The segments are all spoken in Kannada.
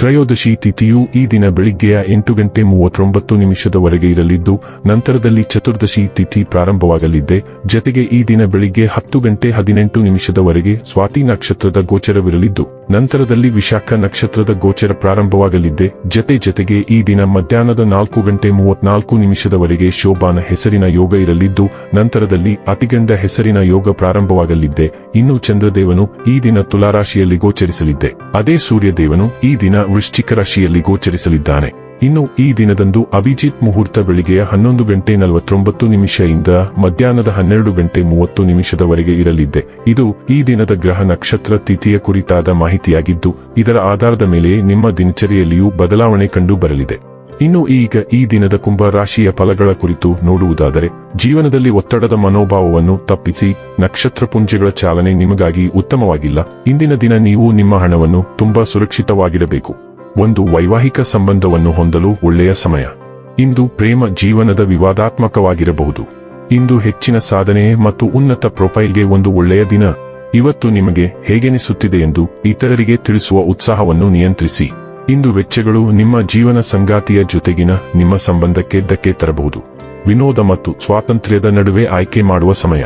ತ್ರಯೋದಶಿ ತಿಥಿಯು ಈ ದಿನ ಬೆಳಿಗ್ಗೆಯ ಎಂಟು ಗಂಟೆ ಮೂವತ್ತೊಂಬತ್ತು ನಿಮಿಷದವರೆಗೆ ಇರಲಿದ್ದು, ನಂತರದಲ್ಲಿ ಚತುರ್ದಶಿ ತಿಥಿ ಪ್ರಾರಂಭವಾಗಲಿದ್ದೆ ಜತೆಗೆ ಈ ದಿನ ಬೆಳಿಗ್ಗೆ ಹತ್ತು ಗಂಟೆ ಹದಿನೆಂಟು ನಿಮಿಷದವರೆಗೆ ಸ್ವಾತಿ ನಕ್ಷತ್ರದ ಗೋಚರವಿರಲಿದ್ದು, ನಂತರದಲ್ಲಿ ವಿಶಾಖ ನಕ್ಷತ್ರದ ಗೋಚರ ಪ್ರಾರಂಭವಾಗಲಿದೆ. ಜತೆ ಜತೆಗೆ ಈ ದಿನ ಮಧ್ಯಾಹ್ನದ ನಾಲ್ಕು ಗಂಟೆ ಮೂವತ್ನಾಲ್ಕು ನಿಮಿಷದವರೆಗೆ ಶೋಭಾನ ಹೆಸರಿನ ಯೋಗ ಇರಲಿದ್ದು, ನಂತರದಲ್ಲಿ ಅತಿಗಂಡ ಹೆಸರಿನ ಯೋಗ ಪ್ರಾರಂಭವಾಗಲಿದ್ದೆ ಇನ್ನು ಚಂದ್ರದೇವನು ಈ ದಿನ ತುಲಾರಾಶಿಯಲ್ಲಿ ಗೋಚರಿಸಲಿದ್ದೆ ಅದೇ ಸೂರ್ಯದೇವನು ಈ ದಿನ ವೃಶ್ಚಿಕ ರಾಶಿಯಲ್ಲಿ ಗೋಚರಿಸಲಿದ್ದಾನೆ. ಇನ್ನು ಈ ದಿನದಂದು ಅಭಿಜಿತ್ ಮುಹೂರ್ತ ಬೆಳಿಗ್ಗೆಯ ಹನ್ನೊಂದು ಗಂಟೆ ನಲವತ್ತೊಂಬತ್ತು ಇಂದ ಮಧ್ಯಾಹ್ನದ ಹನ್ನೆರಡು ಗಂಟೆ ಮೂವತ್ತು ನಿಮಿಷದವರೆಗೆ ಇರಲಿದ್ದೆ. ಇದು ಈ ದಿನದ ಗ್ರಹ ನಕ್ಷತ್ರ ತಿಥಿಯ ಕುರಿತಾದ ಮಾಹಿತಿಯಾಗಿದ್ದು, ಇದರ ಆಧಾರದ ಮೇಲೆ ನಿಮ್ಮ ದಿನಚರಿಯಲ್ಲಿಯೂ ಬದಲಾವಣೆ ಕಂಡು ಬರಲಿದೆ. ಇನ್ನು ಈಗ ಈ ದಿನದ ಕುಂಭ ರಾಶಿಯ ಫಲಗಳ ಕುರಿತು ನೋಡುವುದಾದರೆ, ಜೀವನದಲ್ಲಿ ಒತ್ತಡದ ಮನೋಭಾವವನ್ನು ತಪ್ಪಿಸಿ ನಕ್ಷತ್ರ ಪುಂಜಗಳ ಚಾಲನೆ ನಿಮಗಾಗಿ ಉತ್ತಮವಾಗಿಲ್ಲ. ಇಂದಿನ ದಿನ ನೀವು ನಿಮ್ಮ ಹಣವನ್ನು ತುಂಬಾ ಸುರಕ್ಷಿತವಾಗಿಡಬೇಕು. ಒಂದು ವೈವಾಹಿಕ ಸಂಬಂಧವನ್ನು ಹೊಂದಲು ಒಳ್ಳೆಯ ಸಮಯ. ಇಂದು ಪ್ರೇಮ ಜೀವನದ ವಿವಾದಾತ್ಮಕವಾಗಿರಬಹುದು. ಇಂದು ಹೆಚ್ಚಿನ ಸಾಧನೆ ಮತ್ತು ಉನ್ನತ ಪ್ರೊಫೈಲ್ಗೆ ಒಂದು ಒಳ್ಳೆಯ ದಿನ. ಇವತ್ತು ನಿಮಗೆ ಹೇಗೆನಿಸುತ್ತಿದೆ ಎಂದು ಇತರರಿಗೆ ತಿಳಿಸುವ ಉತ್ಸಾಹವನ್ನು ನಿಯಂತ್ರಿಸಿ. ಇಂದು ವೆಚ್ಚಗಳು ನಿಮ್ಮ ಜೀವನ ಸಂಗಾತಿಯ ಜೊತೆಗಿನ ನಿಮ್ಮ ಸಂಬಂಧಕ್ಕೆ ಧಕ್ಕೆ ತರಬಹುದು. ವಿನೋದ ಮತ್ತು ಸ್ವಾತಂತ್ರ್ಯದ ನಡುವೆ ಆಯ್ಕೆ ಮಾಡುವ ಸಮಯ.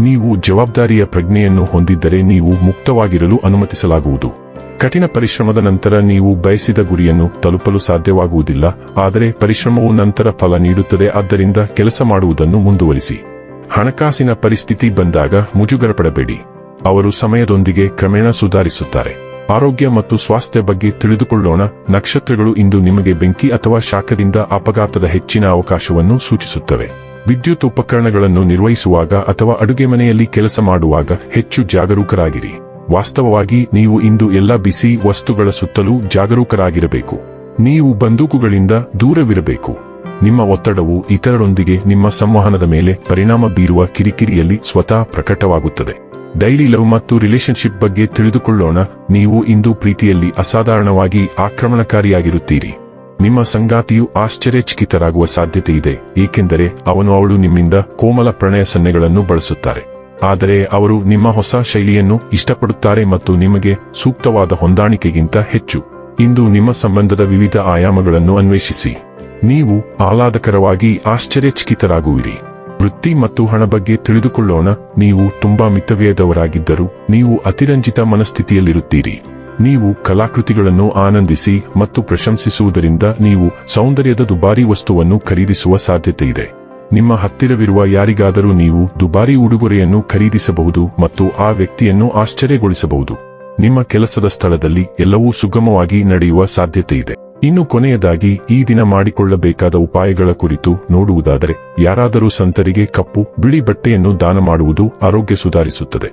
ನೀವು ಜವಾಬ್ದಾರಿಯ ಪ್ರಜ್ಞೆಯನ್ನು ಹೊಂದಿದ್ದರೆ ನೀವು ಮುಕ್ತವಾಗಿರಲು ಅನುಮತಿಸಲಾಗುವುದು. ಕಠಿಣ ಪರಿಶ್ರಮದ ನಂತರ ನೀವು ಬಯಸಿದ ಗುರಿಯನ್ನು ತಲುಪಲು ಸಾಧ್ಯವಾಗುವುದಿಲ್ಲ, ಆದರೆ ಪರಿಶ್ರಮವು ನಂತರ ಫಲ ನೀಡುತ್ತದೆ, ಆದ್ದರಿಂದ ಕೆಲಸ ಮಾಡುವುದನ್ನು ಮುಂದುವರಿಸಿ. ಹಣಕಾಸಿನ ಪರಿಸ್ಥಿತಿ ಬಂದಾಗ ಮುಜುಗರಪಡಬೇಡಿ. ಅವರು ಸಮಯದೊಂದಿಗೆ ಕ್ರಮೇಣ ಸುಧಾರಿಸುತ್ತಾರೆ. ಆರೋಗ್ಯ ಮತ್ತು ಸ್ವಾಸ್ಥ್ಯ ಬಗ್ಗೆ ತಿಳಿದುಕೊಳ್ಳೋಣ. ನಕ್ಷತ್ರಗಳು ಇಂದು ನಿಮಗೆ ಬೆಂಕಿ ಅಥವಾ ಶಾಖದಿಂದ ಅಪಘಾತದ ಹೆಚ್ಚಿನ ಅವಕಾಶವನ್ನು ಸೂಚಿಸುತ್ತವೆ. ವಿದ್ಯುತ್ ಉಪಕರಣಗಳನ್ನು ನಿರ್ವಹಿಸುವಾಗ ಅಥವಾ ಅಡುಗೆ ಮನೆಯಲ್ಲಿ ಕೆಲಸ ಮಾಡುವಾಗ ಹೆಚ್ಚು ಜಾಗರೂಕರಾಗಿರಿ. ವಾಸ್ತವವಾಗಿ ನೀವು ಇಂದು ಎಲ್ಲ ಬಿಸಿ ವಸ್ತುಗಳ ಸುತ್ತಲೂ ಜಾಗರೂಕರಾಗಿರಬೇಕು. ನೀವು ಬಂದೂಕುಗಳಿಂದ ದೂರವಿರಬೇಕು. ನಿಮ್ಮ ಒತ್ತಡವು ಇತರರೊಂದಿಗೆ ನಿಮ್ಮ ಸಂವಹನದ ಮೇಲೆ ಪರಿಣಾಮ ಬೀರುವ ಕಿರಿಕಿರಿಯಲ್ಲಿ ಸ್ವತಃ ಪ್ರಕಟವಾಗುತ್ತದೆ. ಡೈಲಿ ಲವ್ ಮತ್ತು ರಿಲೇಶನ್ಶಿಪ್ ಬಗ್ಗೆ ತಿಳಿದುಕೊಳ್ಳೋಣ. ನೀವು ಇಂದು ಪ್ರೀತಿಯಲ್ಲಿ ಅಸಾಧಾರಣವಾಗಿ ಆಕ್ರಮಣಕಾರಿಯಾಗಿರುತ್ತೀರಿ. ನಿಮ್ಮ ಸಂಗಾತಿಯು ಆಶ್ಚರ್ಯಚಕಿತರಾಗುವ ಸಾಧ್ಯತೆ ಇದೆ ಏಕೆಂದರೆ ಅವನು ಅವಳು ನಿಮ್ಮಿಂದ ಕೋಮಲ ಪ್ರಣಯ ಸನ್ನೆಗಳನ್ನು ಬಳಸುತ್ತಾರೆ. ಆದರೆ ಅವರು ನಿಮ್ಮ ಹೊಸ ಶೈಲಿಯನ್ನು ಇಷ್ಟಪಡುತ್ತಾರೆ ಮತ್ತು ನಿಮಗೆ ಸೂಕ್ತವಾದ ಹೊಂದಾಣಿಕೆಗಿಂತ ಹೆಚ್ಚು. ಇಂದು ನಿಮ್ಮ ಸಂಬಂಧದ ವಿವಿಧ ಆಯಾಮಗಳನ್ನು ಅನ್ವೇಷಿಸಿ. ನೀವು ಆಹ್ಲಾದಕರವಾಗಿ ಆಶ್ಚರ್ಯಚಕಿತರಾಗುವಿರಿ. ವೃತ್ತಿ ಮತ್ತು ಹಣ ಬಗ್ಗೆ ತಿಳಿದುಕೊಳ್ಳೋಣ. ನೀವು ತುಂಬಾ ಮಿತವ್ಯಯದವರಾಗಿದ್ದರೂ ನೀವು ಅತಿರಂಜಿತ ಮನಸ್ಥಿತಿಯಲ್ಲಿರುತ್ತೀರಿ. ನೀವು ಕಲಾಕೃತಿಗಳನ್ನು ಆನಂದಿಸಿ ಮತ್ತು ಪ್ರಶಂಸಿಸುವುದರಿಂದ ನೀವು ಸೌಂದರ್ಯದ ದುಬಾರಿ ವಸ್ತುವನ್ನು ಖರೀದಿಸುವ ಸಾಧ್ಯತೆ ಇದೆ ನಿಮ್ಮ ಹತ್ತಿರವಿರುವ ಯಾರಿಗಾದರೂ ನೀವು ದುಬಾರಿ ಉಡುಗೊರೆಯನ್ನು ಖರೀದಿಸಬಹುದು ಮತ್ತು ಆ ವ್ಯಕ್ತಿಯನ್ನು ಆಶ್ಚರ್ಯಗೊಳಿಸಬಹುದು. ನಿಮ್ಮ ಕೆಲಸದ ಸ್ಥಳದಲ್ಲಿ ಎಲ್ಲವೂ ಸುಗಮವಾಗಿ ನಡೆಯುವ ಸಾಧ್ಯತೆ ಇದೆ ಇನ್ನು ಕೊನೆಯದಾಗಿ ಈ ದಿನ ಮಾಡಿಕೊಳ್ಳಬೇಕಾದ ಉಪಾಯಗಳ ಕುರಿತು ನೋಡುವುದಾದರೆ, ಯಾರಾದರೂ ಸಂತರಿಗೆ ಕಪ್ಪು, ಬಿಳಿ ಬಟ್ಟೆಯನ್ನು ದಾನ ಮಾಡುವುದು ಆರೋಗ್ಯ ಸುಧಾರಿಸುತ್ತದೆ.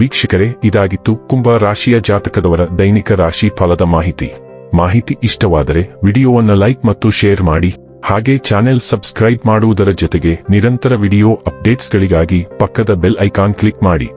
ವೀಕ್ಷಕರೇ, ಇದಾಗಿತ್ತು ಕುಂಭ ರಾಶಿಯ ಜಾತಕದವರ ದೈನಿಕ ರಾಶಿ ಫಲದ ಮಾಹಿತಿ. ಮಾಹಿತಿ ಇಷ್ಟವಾದರೆ ವಿಡಿಯೋವನ್ನು ಲೈಕ್ ಮತ್ತು ಶೇರ್ ಮಾಡಿ, ಹಾಗೆ ಚಾನೆಲ್ ಸಬ್ಸ್ಕ್ರೈಬ್ ಮಾಡುವುದರ ಜೊತೆಗೆ ನಿರಂತರ ವಿಡಿಯೋ ಅಪ್ಡೇಟ್ಸ್ಗಳಿಗಾಗಿ ಪಕ್ಕದ ಬೆಲ್ ಐಕಾನ್ ಕ್ಲಿಕ್ ಮಾಡಿ.